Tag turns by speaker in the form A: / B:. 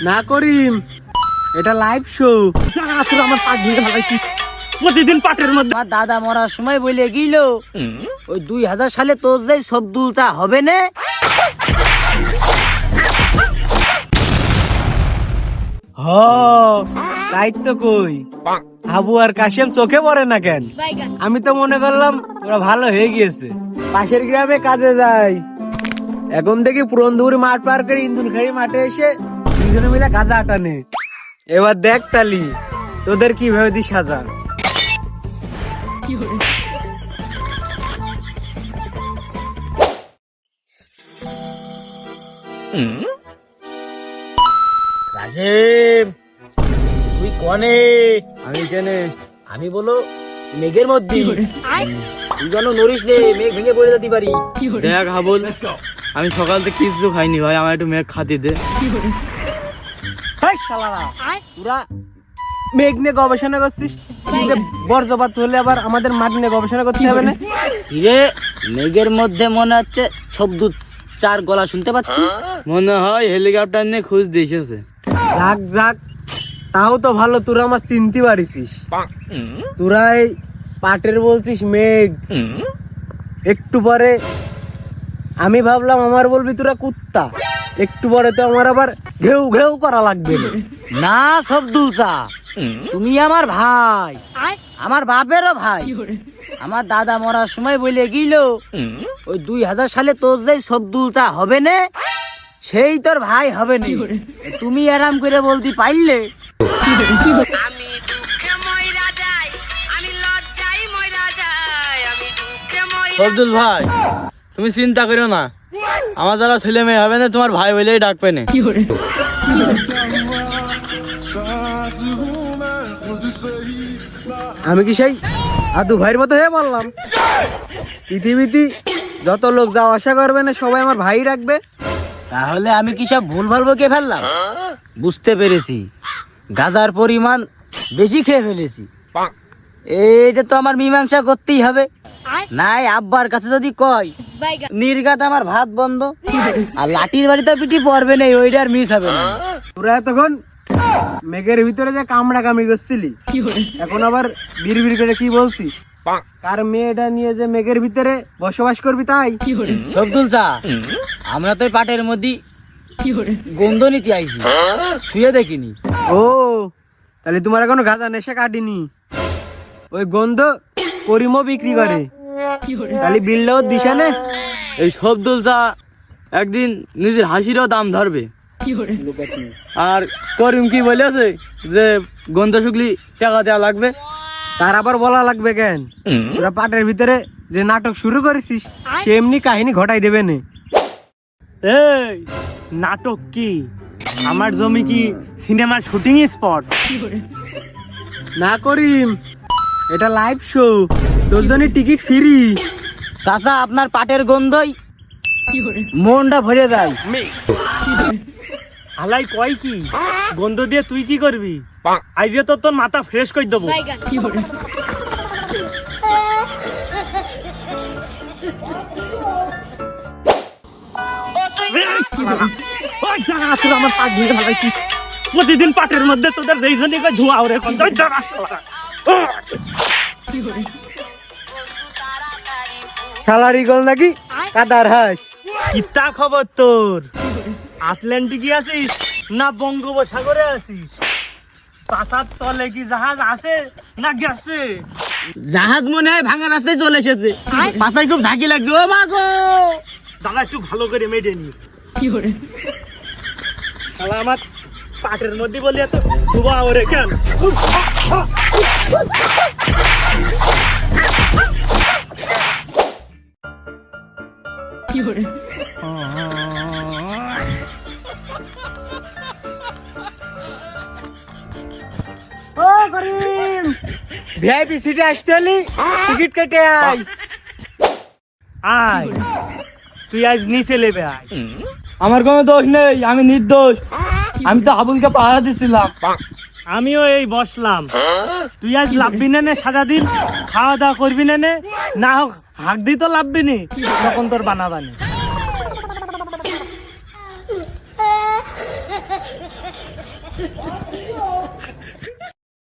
A: না করিম এটা live show আমার পাট ভেঙে প্রতিদিন পাটের মধ্যে
B: আমার দাদা মরার সময় বলে গিল ওই দুই হাজার সালে তোর যে সবদুল চা হবে না?
A: হ তাই তো কই। হাবু আর কাশেম চোখে পড়ে না কেন? আমি তো মনে করলাম ওরা ভালো হয়ে গিয়েছে। পাশের গ্রামে কাজে যাই এখন থেকে পুরন্দুপুর মাঠ পার করে ইন্দুরখাড়ি মাঠে এসে দুজনে মিলে গাঁজা আটানে এবার দেখ তালি তোদের কীভাবে দি সাজা।
B: রাজীব তুই কনে?
A: আমি কেনে?
B: আমি বলো মেঘের মধ্যে। তুই যেন নড়িস নে মেঘ ভেঙে পড়ে যেতে পারি।
C: দেখ হাবুল আমি সকাল থেকে কিছু খাইনি ভাই আমার একটু মেঘ খাতি দে।
A: শালারা মেঘ নিয়ে গবেষণা করছিস? বর্জ্যপাত হলে আবার আমাদের মাটি নিয়ে গবেষণা করতে হবে না?
B: কিরে মেঘের মধ্যে মনে হচ্ছে চার গলা শুনতে পাচ্ছি
C: মনে হয় হেলিকপ্টার নিয়ে খুঁজ দিয়েছে।
A: যাক যাক তাও তো ভালো তোরা আমার চিনতে পারিস তোরা এই পাটের বলছিস মেঘ। একটু পরে আমি ভাবলাম আমার বলবি তোরা কুত্তা। একটু পরে তো আমার আবার ঘেউ ঘেউ করা লাগবে।
B: না সবদুল চা তুমি আমার ভাই আমার বাপেরও ভাই। আমার দাদা মরার সময় বলে গিল ওই দুই হাজার সালে তোর যে সবদুল চা হবে না সেই তোর ভাই হবে না। তুমি আরাম করে বলতে পারলে।
D: আমি যাই যাই
C: ভাই তুমি চিন্তা করো না। আমার যারা ছেলে মেয়ে হবে না তোমার ভাই বলেই ডাকবে না।
A: আমি কি সেই আদু ভাইয়ের মতো হয়ে বললাম? পৃথিবীতে যত লোক যাওয়া আশা করবে না সবাই আমার ভাই রাখবে।
B: তাহলে আমি কি সব ভুল ভালো বকে ফেললাম? বুঝতে পেরেছি। গাজার পরিমাণ বেশি খেয়ে ফেলেছি। এইটা তো আমার মীমাংসা করতেই হবে। নাই আব্বার কাছে যদি কয় নির্গাত আমার ভাত বন্ধ। আর লাঠির বাড়িতে পিটি পড়বে না ওইটা আর মিস হবে না।
A: তোরা তখন মেঘের ভিতরে যে কামড়া কামড়ি করছিলি, এখন আবার বিড় বিড় করে কি বলছিস? কার মেয়েটা নিয়ে যে মেঘের ভিতরে বসবাস করবি তাই?
B: সবদুল চা, আমরা তো পাটের মধ্যে গন্ধ নিতে আইছি। শুয়ে দেখিনি।
A: ও, তাহলে তোমার এখনও গাঁজা নেশা কাটিনি? ওই গন্ধ করিমও বিক্রি করে। তাহলে বিলটাও দিশা নে।
C: এই সবদুল চা একদিন নিজের হাসিরও দাম ধরবে। আর করিম কি বলেছে যে গন্ধ শুকলি টাকা দেওয়া লাগবে?
A: তার আবার বলা লাগবে কেন? তোরা পাটের ভিতরে যে নাটক শুরু করেছিস সে এমনি কাহিনী ঘটাই দেবে নে। এই নাটক কি? আমার জমি কি সিনেমার শুটিং স্পট? না করিম এটা লাইভ শো তোর জন্য টিকিট ফ্রি
B: চাচা আপনার পাটের গন্ধই মনটা ভরে দেয়
A: হালাই কয় কি? গন্ধ দিয়ে তুই কি করবি? আইজে তো তোর মাথা ফ্রেশ করে দেবো। আমার পাট ভেঙে ফেলাইছি প্রতিদিন পাটের মধ্যে তোদের যেইখানে ধোঁয়া ওরে। দাঁড়া শালার ইগল নাকি? কাদার হাঁস। কিতা খবর তোর? আটলান্টিকে আছিস না বঙ্গোপসাগরে আছিস পাশার তলে কি জাহাজ আছে না গেছে?
B: জাহাজ মনে হয় ভাঙা রাস্তায় চলে এসেছে। পাশায় খুব ঝাঁকি লাগছে। ও মা গো!
A: দাঁড়া একটু ভালো করে মেডে নি। শালা আমার পাটের মধ্যে বলি এত ধোয়া ওরে কেন? ও করিম। ভিআইপি সিটে আসতে হলি? টিকিট কেটে আয়। আয়। তুই আজ নিচে লেবে আয়।
C: আমার কোনো দোষ নেই আমি নির্দোষ। আমি তো হাবুলকে পাহারা দিছিলাম।
A: আমিও এই বসলাম। তুই আজ লাভবি না নে সারা দিন খাওয়া দাওয়া করবি না নে? না হোক হাক দি তো লাভবি নি। তখন তোর বানাবানি।